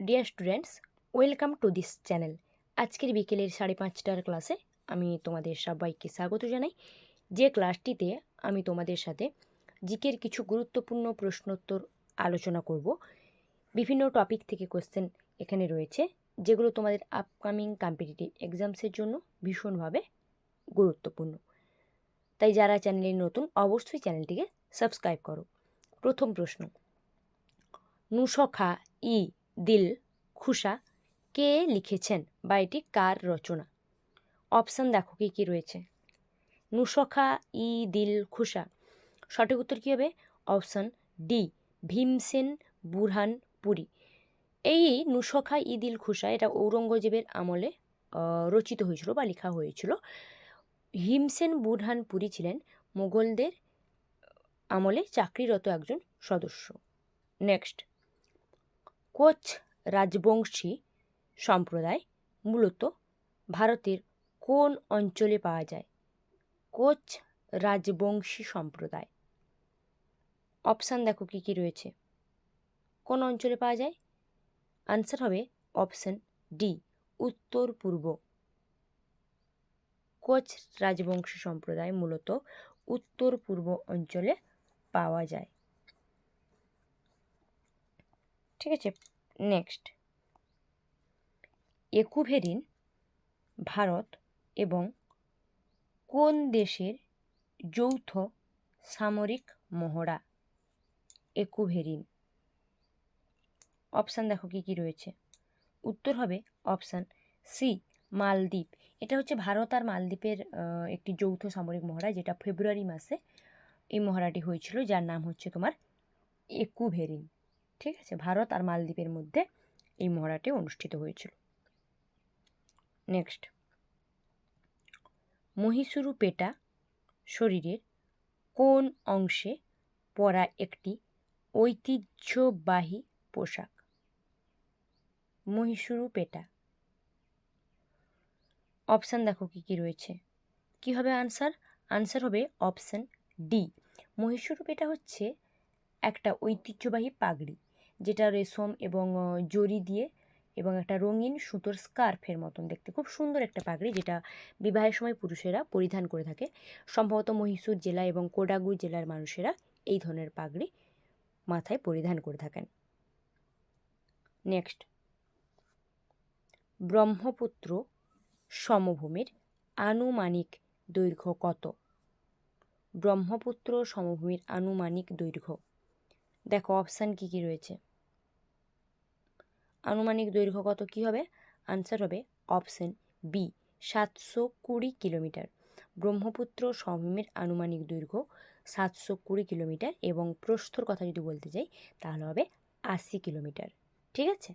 Dear students welcome to this channel আজকের বিকেলের সাড়ে পাঁচটার ক্লাসে আমি তোমাদের সবাইকে স্বাগত জানাই। যে ক্লাসটিতে আমি তোমাদের সাথে জিকের কিছু গুরুত্বপূর্ণ প্রশ্নোত্তর আলোচনা করব, বিভিন্ন টপিক থেকে কোশ্চেন এখানে রয়েছে, যেগুলো তোমাদের আপকামিং কম্পিটিটিভ এক্সামসের জন্য ভীষণভাবে গুরুত্বপূর্ণ। তাই যারা চ্যানেলে নতুন, অবশ্যই চ্যানেলটিকে সাবস্ক্রাইব করো। প্রথম প্রশ্ন, নুসখা ই দিল খুশা কে লিখেছেন বা এটি কার রচনা? অপশান দেখো কী কী রয়েছে। নুসখা ই দিল খুশা। সঠিক উত্তর কী হবে? Option D Bhimsen Burhanpuri. এই নুসখা ই দিল খুশা এটা ঔরঙ্গজেবের আমলে রচিত হয়েছিল বা লেখা হয়েছিল। হিমসেন বুরহান বুরহানপুরি ছিলেন মুঘলদের আমলে চাকরিরত একজন সদস্য। নেক্সট কোচ রাজবংশী সম্প্রদায় মূলত ভারতের কোন অঞ্চলে পাওয়া যায়? কোচ রাজবংশী সম্প্রদায়। অপশান দেখো কী কী রয়েছে। কোন অঞ্চলে পাওয়া যায়? আনসার হবে অপশান ডি, উত্তর পূর্ব। কোচ রাজবংশী সম্প্রদায় মূলত উত্তর পূর্ব অঞ্চলে পাওয়া যায়। ঠিক আছে নেক্সট একুভেরিন ভারত এবং কোন দেশের যৌথ সামরিক মহড়া? একুভেরিন। অপশান দেখো কী কী রয়েছে। উত্তর হবে অপশান সি মালদ্বীপ। এটা হচ্ছে ভারত আর মালদ্বীপের একটি যৌথ সামরিক মহড়া যেটা ফেব্রুয়ারি মাসে এই মহড়াটি হয়েছিল, যার নাম হচ্ছে তোমার একুভেরিন। ঠিক আছে? ভারত আর মালদ্বীপের মধ্যে এই মহড়াটি অনুষ্ঠিত হয়েছিল। নেক্সট মহীশূরু পেটা শরীরের কোন অংশে পরা একটি ঐতিহ্যবাহী পোশাক? মহীশূরু পেটা। অপশান দেখো কি কি রয়েছে। কি হবে আনসার আনসার হবে অপশান ডি মহীশূরু পেটা হচ্ছে একটা ঐতিহ্যবাহী পাগড়ি। যেটা রেশম এবং জরি দিয়ে এবং একটা রঙিন সুতোর স্কার্ফের মতন দেখতে। খুব সুন্দর একটা পাগড়ি যেটা বিবাহের সময় পুরুষেরা পরিধান করে থাকে। সম্ভবত মহীশূর জেলা এবং কোডাগু জেলার মানুষেরা এই ধরনের পাগড়ি মাথায় পরিধান করে থাকেন। নেক্সট ব্রহ্মপুত্র সমভূমির আনুমানিক দৈর্ঘ্য কত? ব্রহ্মপুত্র সমভূমির আনুমানিক দৈর্ঘ্য। দেখো অপশান কী কী রয়েছে? আনুমানিক দৈর্ঘ্য কত কী হবে? আনসার হবে অপশান বি সাতশো কুড়ি কিলোমিটার। ব্রহ্মপুত্র সমভূমির আনুমানিক দৈর্ঘ্য সাতশো কুড়ি কিলোমিটার এবং প্রস্থর কথা যদি বলতে যাই, তাহলে হবে আশি কিলোমিটার। ঠিক আছে?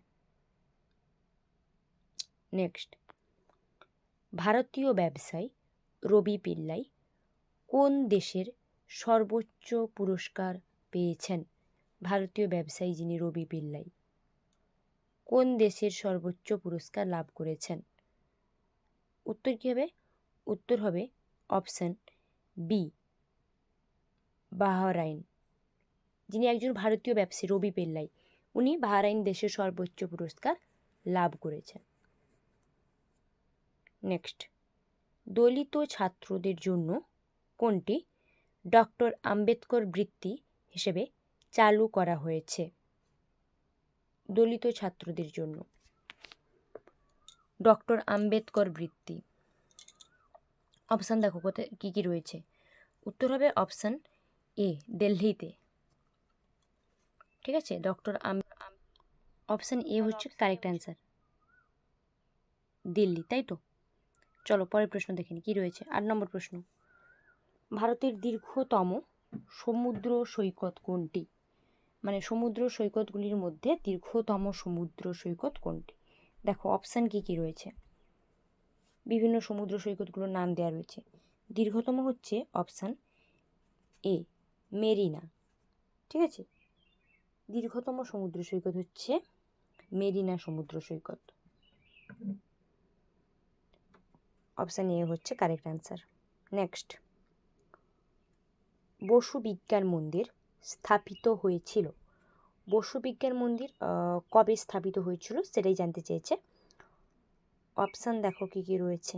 নেক্সট ভারতীয় ব্যবসায়ী রবি পিল্লাই কোন দেশের সর্বোচ্চ পুরস্কার পেয়েছেন? ভারতীয় ব্যবসায়ী যিনি রবি পিল্লাই। কোন দেশের সর্বোচ্চ পুরস্কার লাভ করেছেন? উত্তর কী হবে? উত্তর হবে অপশান বি বাহরাইন। যিনি একজন ভারতীয় ব্যবসায়ী, রবি পেল্লাই। উনি বাহরাইন দেশের সর্বোচ্চ পুরস্কার লাভ করেছেন। নেক্সট দলিত ছাত্রদের জন্য কোনটি? ডক্টর আম্বেদকর বৃত্তি হিসেবে চালু করা হয়েছে। দলিত ছাত্রদের জন্য। ডক্টর আম্বেদকর বৃত্তি। অপশান দেখো কোথায়, কী কী রয়েছে? উত্তর হবে অপশান এ, দিল্লিতে। ঠিক আছে? ডক্টর আম অপশান এ হচ্ছে কারেক্ট অ্যান্সার দিল্লি, তাই তো? চলো, পরের প্রশ্ন দেখে নিই কী রয়েছে? আট নম্বর প্রশ্ন। ভারতের দীর্ঘতম সমুদ্র সৈকত কোনটি? মানে সমুদ্র সৈকতগুলির মধ্যে দীর্ঘতম সমুদ্র সৈকত কোনটি? দেখো অপশান কী কী রয়েছে? বিভিন্ন সমুদ্র সৈকতগুলোর নাম দেওয়া রয়েছে। দীর্ঘতম হচ্ছে অপশান এ মেরিনা। ঠিক আছে? দীর্ঘতম সমুদ্র সৈকত হচ্ছে মেরিনা সমুদ্র সৈকত। অপশান এ হচ্ছে কারেক্ট অ্যান্সার নেক্সট বসু বিজ্ঞান মন্দির স্থাপিত হয়েছিল। বসুবিজ্ঞান মন্দির কবে স্থাপিত হয়েছিল সেটাই জানতে চেয়েছে। অপশান দেখো কী কী রয়েছে।